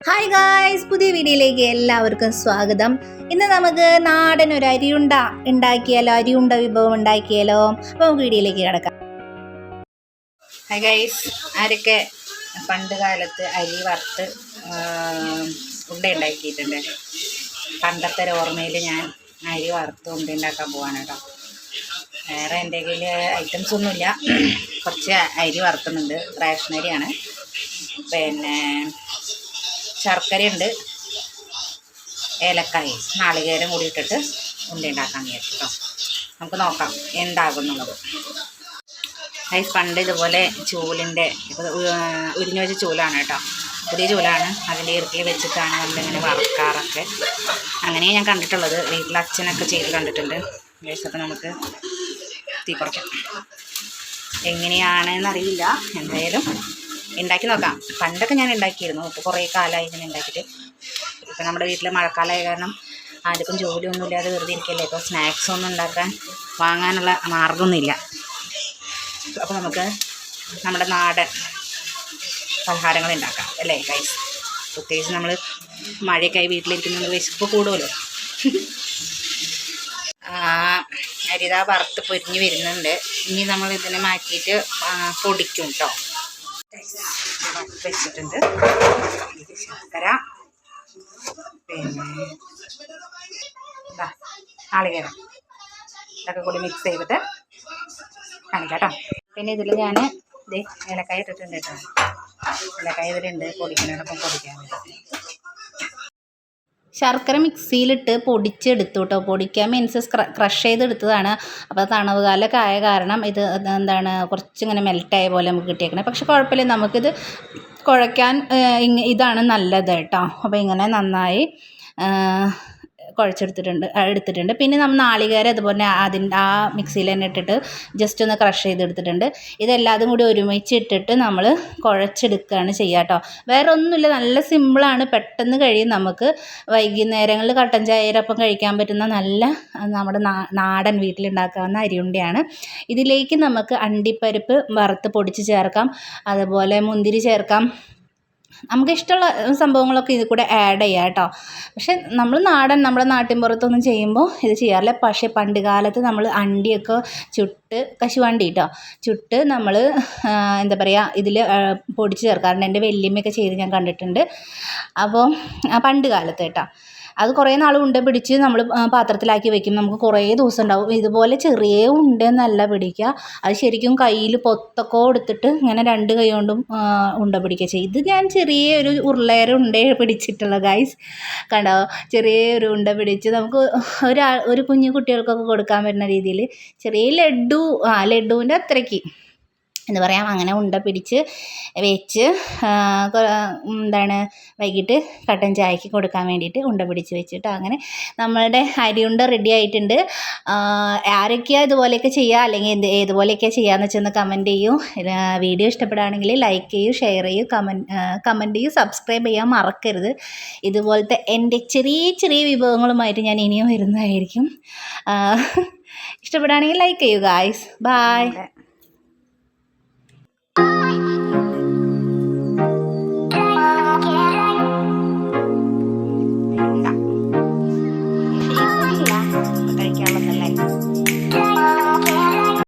Hi guys പുതിയ വീഡിയോയിലേക്ക് എല്ലാവർക്കും സ്വാഗതം. ഇന്ന് നമുക്ക് നാടൻ ഒരു അരിയുണ്ട ഉണ്ടാക്കിയാലോ അരിയുണ്ട വിഭവം ഉണ്ടാക്കിയാലോ? അപ്പോൾ നമുക്ക് വീഡിയോയിലേക്ക് കിടക്കാം. ഹായ് ഗൈസ് ആരൊക്കെ പണ്ട് കാലത്ത് അരി വറുത്ത് ഉണ്ട ഉണ്ടാക്കിയിട്ടുണ്ട്? പണ്ടത്തെ ഓർമ്മയിൽ ഞാൻ അരി വറുത്ത് ഉണ്ട ഉണ്ടാക്കാൻ പോവാണ് കേട്ടോ വേറെ കയ്യിൽ ഐറ്റംസ് ഒന്നുമില്ല കുറച്ച് അരി വറുത്തുന്നുണ്ട് റേഷനരിയാണ് പിന്നെ ശർക്കരയുണ്ട് ഏലക്കായി നാളികേരം കൂടി ഇട്ടിട്ട് ഉണ്ട ഉണ്ടാക്കാൻ കേട്ടോ നമുക്ക് നോക്കാം എന്താകുന്നുള്ളത്. ഗൈസ് പണ്ട് ഇതുപോലെ ചൂലിന്റെ ഉരിഞ്ഞു വെച്ച ചൂലാണ് കേട്ടോ. പുതിയ ചൂലാണ് അതിന്റെ ഇറുക്കിൽ വെച്ചിട്ടാണ് നമ്മളിങ്ങനെ വറക്കാറൊക്കെ. അങ്ങനെ ഞാൻ കണ്ടിട്ടുള്ളത്. വീട്ടിൽ അച്ഛനൊക്കെ ചെയ്ത് കണ്ടിട്ടുണ്ട്. ഗൈസ് അപ്പോൾ നമുക്ക് തീ കുറയ്ക്കാം എങ്ങനെയാണെന്നറിയില്ല. എന്തായാലും ഉണ്ടാക്കി നോക്കാം. പണ്ടൊക്കെ ഞാൻ ഉണ്ടാക്കിയിരുന്നു. ഇപ്പോൾ കുറേ കാലമായി ഇങ്ങനെ ഉണ്ടാക്കിയിട്ട്. ഇപ്പം നമ്മുടെ വീട്ടിൽ മഴക്കാലമായ കാരണം ആർക്കും ജോലിയൊന്നും ഇല്ലാതെ വെറുതെ ഇരിക്കല്ലേ. ഇപ്പോൾ സ്നാക്സ് ഒന്നും ഉണ്ടാക്കാൻ വാങ്ങാനുള്ള മാർഗമൊന്നുമില്ല. അപ്പോൾ നമുക്ക് നമ്മുടെ നാടൻ പലഹാരങ്ങൾ ഉണ്ടാക്കാം അല്ലേ ഗൈസ് പ്രത്യേകിച്ച് നമ്മൾ മഴയൊക്കെ വീട്ടിലിരിക്കുന്ന വിശപ്പ് കൂടുമല്ലോ. അരിത വറുത്ത് പൊരിഞ്ഞ് വരുന്നുണ്ട്. ഇനി നമ്മൾ ഇതിനെ മാറ്റിയിട്ട് പൊടിക്കും കേട്ടോ വെച്ചിട്ടുണ്ട്. ശർക്കര. പിന്നെ നാളികേരം. ഇതൊക്കെ കൂടി മിക്സ് ചെയ്തിട്ട് കാണിക്കാം കേട്ടോ പിന്നെ ഇതിൽ ഞാൻ ഇത് ഏലക്കായ ഇട്ടിട്ടുണ്ട് കേട്ടോ. ഏലക്കായ ഇതിലുണ്ട് പൊടിക്കാനോടൊപ്പം പൊടിക്കാൻ വേണ്ടി. ശർക്കര മിക്സിയിലിട്ട് പൊടിച്ചെടുത്തു കേട്ടോ പൊടിക്കാൻ മീൻസ് ക്രഷ് ചെയ്തെടുത്തതാണ്. അപ്പോൾ തണവ് കാലമൊക്കെ ആയ കാരണം ഇത് എന്താണ് കുറച്ചിങ്ങനെ മെൽറ്റായ പോലെ നമുക്ക് കിട്ടിയേക്കണേ. പക്ഷെ കുഴപ്പമില്ല. നമുക്കിത് കുഴയ്ക്കാൻ ഇതാണ് നല്ലത് കേട്ടോ. അപ്പോൾ ഇങ്ങനെ നന്നായി കുഴച്ചെടുത്തിട്ടുണ്ട് എടുത്തിട്ടുണ്ട്. പിന്നെ നമ്മൾ നാളികേരം അതുപോലെ അതിന്റെ ആ മിക്സിയിൽ തന്നെ ഇട്ടിട്ട് ജസ്റ്റ് ഒന്ന് ക്രഷ് ചെയ്തെടുത്തിട്ടുണ്ട്. ഇതെല്ലാതും കൂടി ഒരുമിച്ച് ഇട്ടിട്ട് നമ്മൾ കുഴച്ചെടുക്കുകയാണ് ചെയ്യുക കേട്ടോ. വേറെ ഒന്നുമില്ല നല്ല സിമ്പിളാണ് പെട്ടെന്ന് കഴിയും നമുക്ക്. വൈകുന്നേരങ്ങളിൽ കട്ടൻ ചായയോടൊപ്പം കഴിക്കാൻ പറ്റുന്ന നല്ല നമ്മുടെ നാടൻ വീട്ടിലുണ്ടാക്കാവുന്ന അരിയുണ്ടയാണ്. ഇതിലേക്ക് നമുക്ക് അണ്ടിപ്പരിപ്പ് വറുത്ത് പൊടിച്ച് ചേർക്കാം. അതുപോലെ മുന്തിരി ചേർക്കാം. നമുക്ക് ഇഷ്ടമുള്ള സംഭവങ്ങളൊക്കെ ഇതിൽ കൂടെ ആഡ് ചെയ്യാം കേട്ടോ. പക്ഷെ നമ്മൾ നാടൻ നമ്മുടെ നാട്ടിൻപുറത്തൊന്നും ചെയ്യുമ്പോൾ ഇത് ചെയ്യാറില്ല. പക്ഷേ പണ്ട് കാലത്ത് നമ്മൾ അണ്ടിയൊക്കെ ചുട്ട് കശുവണ്ടി കേട്ടോ ചുട്ട് നമ്മൾ എന്താ പറയുക ഇതിൽ പൊടിച്ച് ചേർക്കാറുണ്ട് എന്റെ വല്യമ്മയൊക്കെ ചെയ്ത് ഞാൻ കണ്ടിട്ടുണ്ട്. അപ്പോൾ പണ്ട് കാലത്ത് കേട്ടോ. അത് കുറേ നാൾ ഉണ്ട പിടിച്ച് നമ്മൾ പാത്രത്തിലാക്കി വെക്കും. നമുക്ക് കുറേ ദിവസം ഉണ്ടാവും. ഇതുപോലെ ചെറിയ ഉണ്ടെന്നല്ല പിടിക്കുക. അത് ശരിക്കും കയ്യിൽ പൊത്തൊക്കെ കൊടുത്തിട്ട് ഇങ്ങനെ രണ്ട് കൈ കൊണ്ടും ഉണ്ട പിടിക്കുക ചെയ്യും. ഇത് ഞാൻ ചെറിയ ഒരു ഉരുളേര ഉണ്ടേ പിടിച്ചിട്ടുള്ള ഗൈസ് കണ്ടോ? ചെറിയ ഒരു ഉണ്ട പിടിച്ച് നമുക്ക് ഒരാൾ ഒരു കുഞ്ഞു കുട്ടികൾക്കൊക്കെ കൊടുക്കാൻ പറ്റുന്ന രീതിയിൽ ചെറിയ ലഡു ആ ലഡുവിന്റെ അത്രയ്ക്ക്. എന്താ പറയുക അങ്ങനെ ഉണ്ട പിടിച്ച് വെച്ച് എന്താണ് വൈകിട്ട് കട്ടൻ ചായക്ക് കൊടുക്കാൻ വേണ്ടിയിട്ട് ഉണ്ട പിടിച്ച് വെച്ചിട്ട് അങ്ങനെ നമ്മളുടെ അരിയുണ്ട റെഡി ആയിട്ടുണ്ട്. ആരൊക്കെയാണ് ഇതുപോലെയൊക്കെ ചെയ്യുക അല്ലെങ്കിൽ എന്ത് ഏതുപോലെയൊക്കെ ചെയ്യാമെന്ന് വെച്ചൊന്ന് കമന്റ് ചെയ്യൂ. വീഡിയോ ഇഷ്ടപ്പെടുകയാണെങ്കിൽ ലൈക്ക് ചെയ്യൂ ഷെയർ ചെയ്യൂ കമന്റ് കമന്റ് ചെയ്യൂ സബ്സ്ക്രൈബ് ചെയ്യാൻ മറക്കരുത്. ഇതുപോലത്തെ എന്റെ ചെറിയ ചെറിയ വിഭവങ്ങളുമായിട്ട് ഞാൻ ഇനിയും വരുന്നതായിരിക്കും. ഇഷ്ടപ്പെടുകയാണെങ്കിൽ ലൈക്ക് ചെയ്യൂ ഗായ്സ് ബായ്